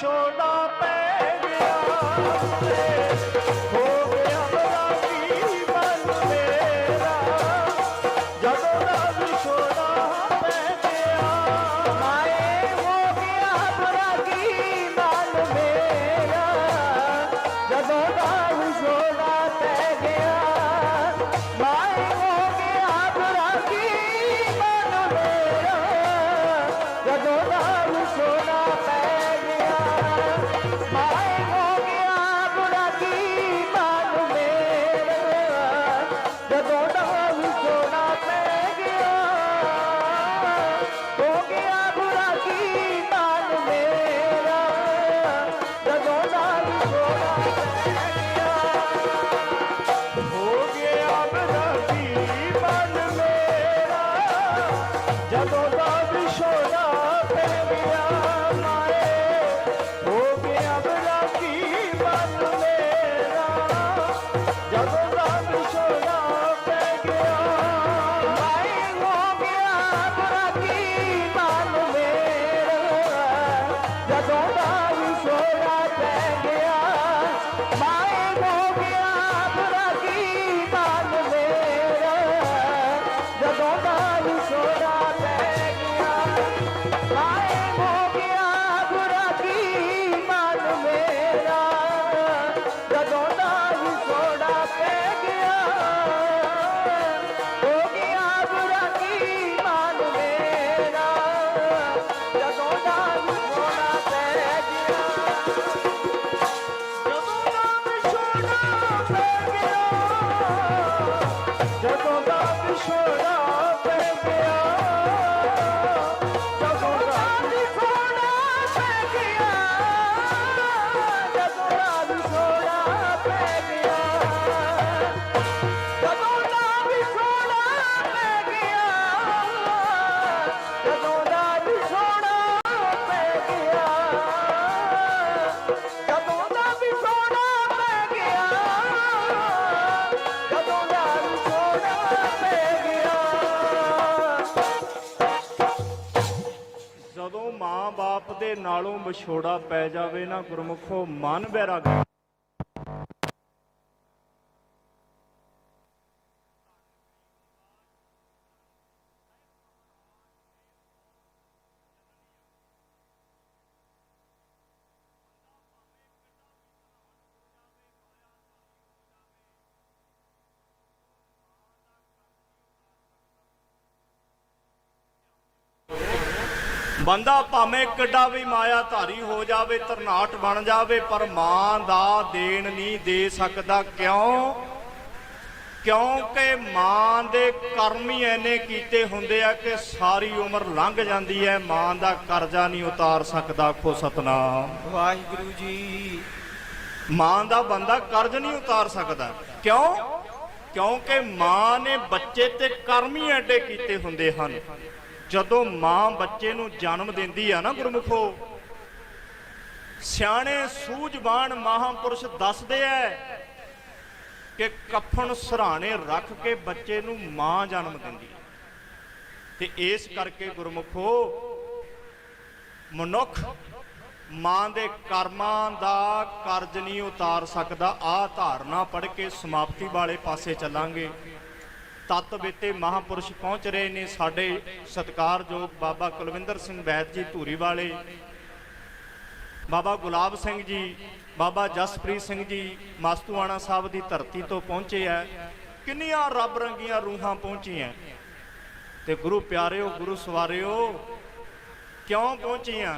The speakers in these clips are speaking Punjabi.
ਛੋੜਾ ਪੈ ਗਿਆ ਤੇ ਵਿਛੋੜਾ ਪੈ ਜਾਵੇ ਨਾ ਗੁਰਮੁਖੋ ਮਨ ਬੈਰਾਗੀ ਬੰਦਾ ਭਾਵੇਂ ਕਿੱਡਾ ਵੀ ਮਾਇਆ ਧਾਰੀ ਹੋ ਜਾਵੇ ਤਰਨਾਟ ਬਣ ਜਾਵੇ ਪਰ ਮਾਂ ਦਾ ਦੇਣ ਨਹੀਂ ਦੇ ਸਕਦਾ। ਕਿਉਂ? ਕਿਉਂਕਿ ਮਾਂ ਦੇ ਕਰਮ ਹੀ ਐਨੇ ਕੀਤੇ ਹੁੰਦੇ ਆ ਕਿ ਸਾਰੀ ਉਮਰ ਲੰਘ ਜਾਂਦੀ ਹੈ। ਮਾਂ ਦਾ ਕਰਜ਼ਾ ਨਹੀਂ ਉਤਾਰ ਸਕਦਾ ਆਖੋ ਸਤਨਾਮ। ਵਾਹਿਗੁਰੂ ਜੀ। ਮਾਂ ਦਾ ਬੰਦਾ ਕਰਜ਼ ਨਹੀਂ ਉਤਾਰ ਸਕਦਾ। ਕਿਉਂ? ਕਿਉਂਕਿ ਮਾਂ ਨੇ ਬੱਚੇ ਤੇ ਕਰਮ ਹੀ ਐਡੇ ਕੀਤੇ ਹੁੰਦੇ ਹਨ। ਜਦੋਂ ਮਾਂ ਬੱਚੇ ਨੂੰ ਜਨਮ ਦਿੰਦੀ ਆ ਨਾ ਗੁਰਮੁਖੋ, ਸਿਆਣੇ ਸੂਝਵਾਨ ਮਹਾਪੁਰਸ਼ ਦੱਸਦੇ ਐ ਕਿ ਕਫਨ ਸਰਾਣੇ ਰੱਖ ਕੇ ਬੱਚੇ ਨੂੰ ਮਾਂ ਜਨਮ ਦਿੰਦੀ ਹੈ ਤੇ ਇਸ ਕਰਕੇ ਗੁਰਮੁਖੋ, ਮਨੁੱਖ ਮਾਂ ਦੇ ਕਰਮਾਂ ਦਾ ਕਰਜ਼ ਨਹੀਂ ਉਤਾਰ ਸਕਦਾ। ਆ ਧਾਰਨਾ ਪੜ ਕੇ ਸਮਾਪਤੀ ਵਾਲੇ ਪਾਸੇ ਚੱਲਾਂਗੇ। ਤਤ ਬੇਤੇ ਮਹਾਪੁਰਸ਼ ਪਹੁੰਚ ਰਹੇ ਨੇ ਸਾਡੇ ਸਤਿਕਾਰਯੋਗ ਬਾਬਾ ਕੁਲਵਿੰਦਰ ਸਿੰਘ ਬੈਦ ਜੀ ਧੂਰੀ ਵਾਲੇ, ਬਾਬਾ ਗੁਲਾਬ ਸਿੰਘ ਜੀ, ਬਾਬਾ ਜਸਪ੍ਰੀਤ ਸਿੰਘ ਜੀ ਮਾਸਤੂਆਣਾ ਸਾਹਿਬ ਦੀ ਧਰਤੀ ਤੋਂ ਪਹੁੰਚੇ ਆ। ਕਿੰਨੀਆਂ ਰੱਬ ਰੰਗੀਆਂ ਰੂਹਾਂ ਪਹੁੰਚੀਆਂ। ਤੇ ਗੁਰੂ ਪਿਆਰਿਓ, ਗੁਰੂ ਸਵਾਰਿਓ, ਕਿਉਂ ਪਹੁੰਚੀਆਂ?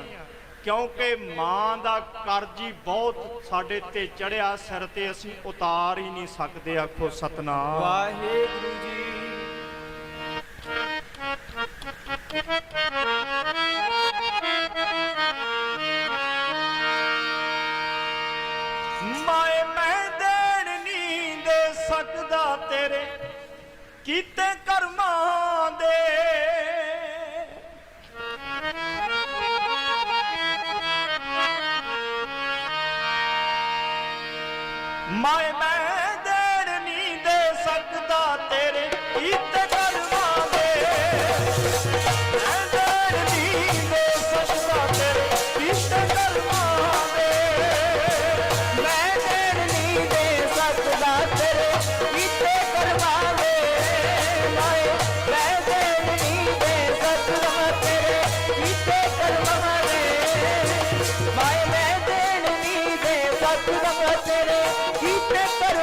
ਕਿਉਂਕਿ ਮਾਂ ਦਾ ਕਰਜ਼ ਹੀ ਬਹੁਤ ਸਾਡੇ ਤੇ ਚੜਿਆ ਸਿਰ ਤੇ ਅਸੀਂ ਉਤਾਰ ਹੀ ਨਹੀਂ ਸਕਦੇ, ਆਖੋ ਸਤਨਾਮ। ਵਾਹਿਗੁਰੂ ਜੀ। ਮਾਏ, ਮੈਂ ਦੇੜ ਨਹੀਂ ਦੇ ਸਕਦਾ ਤੇਰੇ ਕੀਤੇ ਕਰਮਾਂ ਦੇ। ਮੈਂ ਦੇ ਸਕਦਾ ਤੇਰੇ ਕੀਤੇ ਕਰਮਾਂ ਦੇ। ਮੈਂ ਦੇੜ ਨਹੀਂ ਦੇ ਸਕਦਾ ਤੇਰੇ ਕੀਤੇ ਕਰਮਾਂ ਦੇ। ਮਾਏ, ਮੈਂ ਦੇੜ ਨਹੀਂ ਦੇ ਸਕਦਾ ਤੇਰੇ ਕੀਤੇ ਕਰਮਾਂ ਦੇ। ਮਾਏ, ਮੈਂ ਦੇੜ ਨਹੀਂ ਦੇ ਸਕਦਾ ਤੇਰੇ keep it.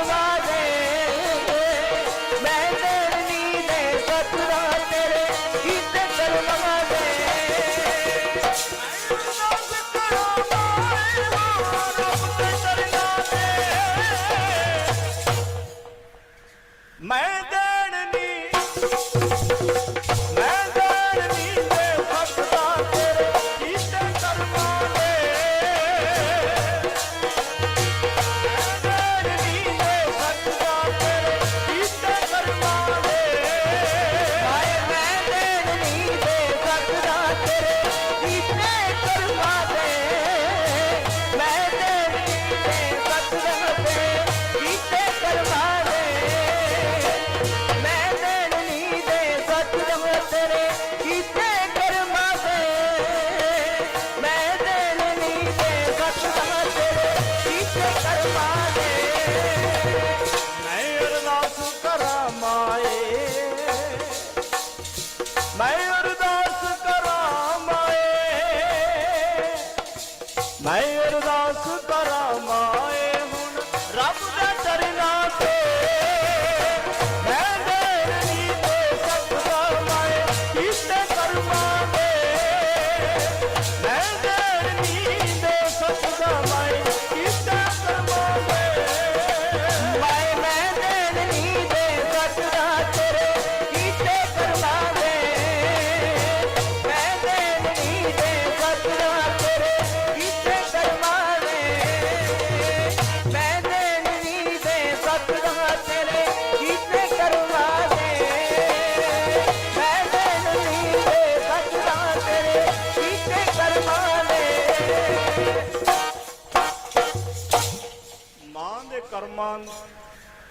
ਕਰਮਾਂ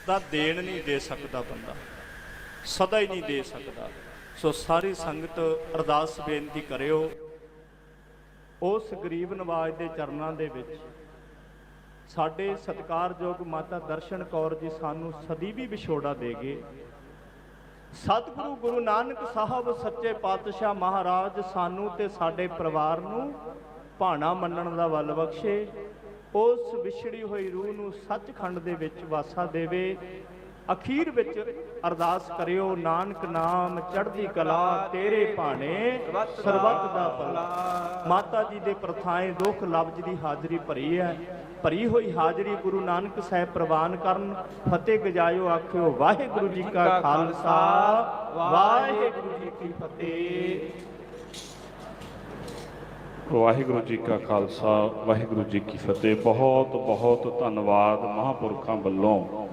ਦਾ ਦੇਣ ਨਹੀਂ ਦੇ ਸਕਦਾ ਬੰਦਾ, ਸਦਾ ਹੀ ਨਹੀਂ ਦੇ ਸਕਦਾ। ਸੋ ਸਾਰੀ ਸੰਗਤ ਅਰਦਾਸ ਬੇਨਤੀ ਕਰਿਓ, ਉਸ ਗਰੀਬ ਨਵਾਜ ਦੇ ਚਰਨਾਂ ਦੇ ਵਿੱਚ ਸਾਡੇ ਸਤਿਕਾਰਯੋਗ ਮਾਤਾ ਦਰਸ਼ਨ ਕੌਰ ਜੀ ਸਾਨੂੰ ਸਦੀ ਵੀ ਵਿਛੋੜਾ ਦੇ ਗਏ ਸਤਿਗੁਰੂ ਗੁਰੂ ਨਾਨਕ ਸਾਹਿਬ ਸੱਚੇ ਪਾਤਸ਼ਾਹ ਮਹਾਰਾਜ ਸਾਨੂੰ ਤੇ ਸਾਡੇ ਪਰਿਵਾਰ ਨੂੰ ਭਾਣਾ ਮੰਨਣ ਦਾ ਵੱਲ ਬਖਸ਼ੇ। ਉਸ ਵਿਛੜੀ ਹੋਈ ਰੂਹ ਨੂੰ ਸੱਚਖੰਡ ਦੇ ਵਿੱਚ ਵਾਸਾ ਦੇਵੇ। ਅਖੀਰ ਵਿੱਚ ਅਰਦਾਸ ਕਰਿਓ, ਨਾਨਕ ਨਾਮ ਚੜ੍ਹਦੀ ਕਲਾ ਤੇਰੇ ਭਾਣੇ, ਸਰਬੱਤ ਦਾ ਭਲਾ। ਮਾਤਾ ਜੀ ਦੇ ਪ੍ਰਥਾਏ ਦੁੱਖ ਲਫ਼ਜ਼ ਦੀ ਹਾਜ਼ਰੀ ਭਰੀ ਹੈ। ਭਰੀ ਹੋਈ ਹਾਜ਼ਰੀ ਗੁਰੂ ਨਾਨਕ ਸਾਹਿਬ ਪ੍ਰਵਾਨ ਕਰਨ, ਫਤਿਹ ਗਜਾਇਓ, ਆਖਿਓ, ਵਾਹਿਗੁਰੂ ਜੀ ਕਾ ਖਾਲਸਾ, ਵਾਹਿਗੁਰੂ ਜੀ ਕੀ ਫਤਿਹ। ਵਾਹਿਗੁਰੂ ਜੀ ਕਾ ਖਾਲਸਾ, ਵਾਹਿਗੁਰੂ ਜੀ ਕੀ ਫਤਿਹ। ਬਹੁਤ ਬਹੁਤ ਧੰਨਵਾਦ ਮਹਾਪੁਰਖਾਂ ਵੱਲੋਂ।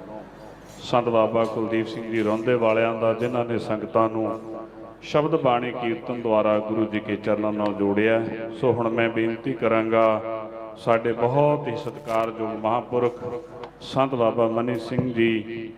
ਸੰਤ ਬਾਬਾ ਕੁਲਦੀਪ ਸਿੰਘ ਜੀ ਰੋਂਦੇ ਵਾਲਿਆਂ ਦਾ, ਜਿਨ੍ਹਾਂ ਨੇ ਸੰਗਤਾਂ ਨੂੰ ਸ਼ਬਦ ਬਾਣੀ ਕੀਰਤਨ ਦੁਆਰਾ ਗੁਰੂ ਜੀ ਕੇ ਚਰਨਾਂ ਨਾਲ ਜੋੜਿਆ ਸੋ ਹੁਣ ਮੈਂ ਬੇਨਤੀ ਕਰਾਂਗਾ, ਸਾਡੇ ਬਹੁਤ ਹੀ ਸਤਿਕਾਰਯੋਗ ਮਹਾਪੁਰਖ ਸੰਤ ਬਾਬਾ ਮਨੀ ਸਿੰਘ ਜੀ